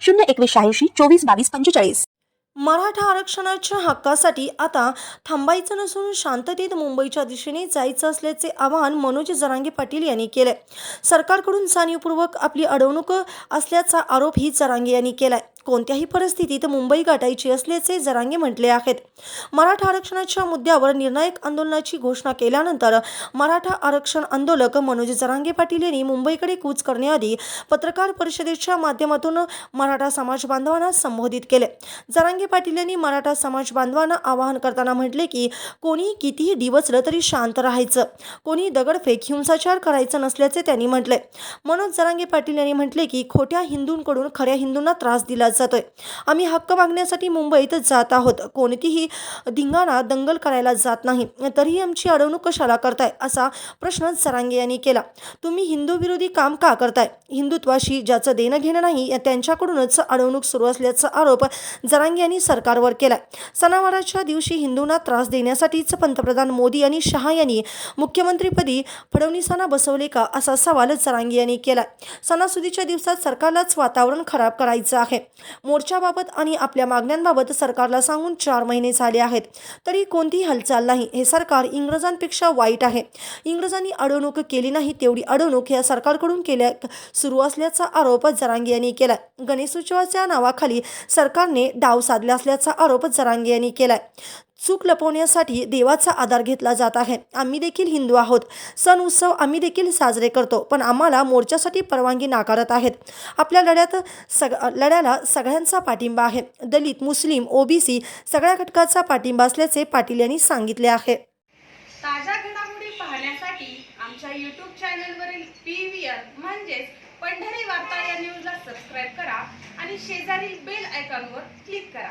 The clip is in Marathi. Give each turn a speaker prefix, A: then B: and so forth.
A: शून्य एकवीस शहाऐंशी चोवीस बावीस पंचेचाळीस.
B: मराठा आरक्षणाच्या हक्कासाठी आता थांबायचं नसून शांततेत मुंबईच्या दिशेने जायचं असल्याचे आवाहन मनोज जरांगे पाटील यांनी केलंय. सरकारकडून जाणीवपूर्वक आपली अडवणूक असल्याचा आरोपही जरांगे यांनी केलाय. कोणत्याही परिस्थितीत मुंबई गाठायची असल्याचे जरांगे म्हटले आहेत. मराठा आरक्षणाच्या मुद्द्यावर निर्णायक आंदोलनाची घोषणा केल्यानंतर मराठा आरक्षण आंदोलक मनोज जरांगे पाटील यांनी मुंबईकडे कूच करण्याआधी पत्रकार परिषदेच्या माध्यमातून मराठा समाज बांधवांना संबोधित केले. जरांगे पाटील यांनी मराठा समाज बांधवांना आवाहन करताना म्हटले की कोणी कितीही डिवचलं तरी शांत राहायचं कोणी दगडफेक हिंसाचार करायचं नसल्याचे त्यांनी म्हटले. मनोज जरांगे पाटील यांनी म्हटले की खोट्या हिंदूंकडून खऱ्या हिंदूंना त्रास दिला जातोय. आम्ही हक्क मागण्यासाठी मुंबईत जात आहोत. कोणतीही धिंगाणा दंगल करायला जात नाही. तरीही आमची अडवणूक कशाला करताय? असा प्रश्न सरांगे यांनी केला. तुम्ही हिंदू विरोधी काम का करताय? हिंदुत्वाशी ज्याचं देणं घेणं नाही त्यांच्याकडूनच अडवणूक सुरू असल्याचा आरोप जरांगे यांनी सरकारवर केलाय. सणावाराच्या दिवशी हिंदूंना त्रास देण्यासाठीच पंतप्रधान मोदी आणि शहा यांनी मुख्यमंत्रीपदी फडणवीसांना बसवले का असा सवाल जरांगे यांनी केलाय. सणासुदीच्या दिवसात सरकारलाच वातावरण खराब करायचं आहे. मोर्चाबाबत आणि आपल्या मागण्यांबाबत सरकारला सांगून चार महिने झाले आहेत. तरी कोणतीही हालचाल नाही. हे सरकार इंग्रजांपेक्षा वाईट आहे. इंग्रजांनी अडवणूक केली नाही तेवढी अडवणूक या सरकारकडून केल्या सुरू असल्याचा आरोप जरांगे यांनी केलाय. गणेशोत्सवाच्या नावाखाली सरकारने डाव साधला असल्याचा आरोप जरांगे यांनी केलाय. चूक लपवण्यासाठी देवाचा आधार घेतला जात आहे. आम्ही देखील हिंदू आहोत. सण उत्सव आम्ही देखील साजरे करतो पण आम्हाला मोर्चासाठी परवानगी नाकारत आहेत. आपल्या लढ्यात सग लढ्याला सगळ्यांचा पाठिंबा आहे. दलित मुस्लिम ओबीसी सगळ्या घटकाचा पाठिंबा असल्याचे पाटील यांनी सांगितले आहे.
C: ताज्या घडामोडी पाहण्यासाठी आमच्या यूट्यूब चॅनलवरील पी व्ही आर म्हणजेच पंढरी वार्ता या न्यूजला सबस्क्राईब करा आणि शेजारील बेल आयकॉनवर क्लिक करा.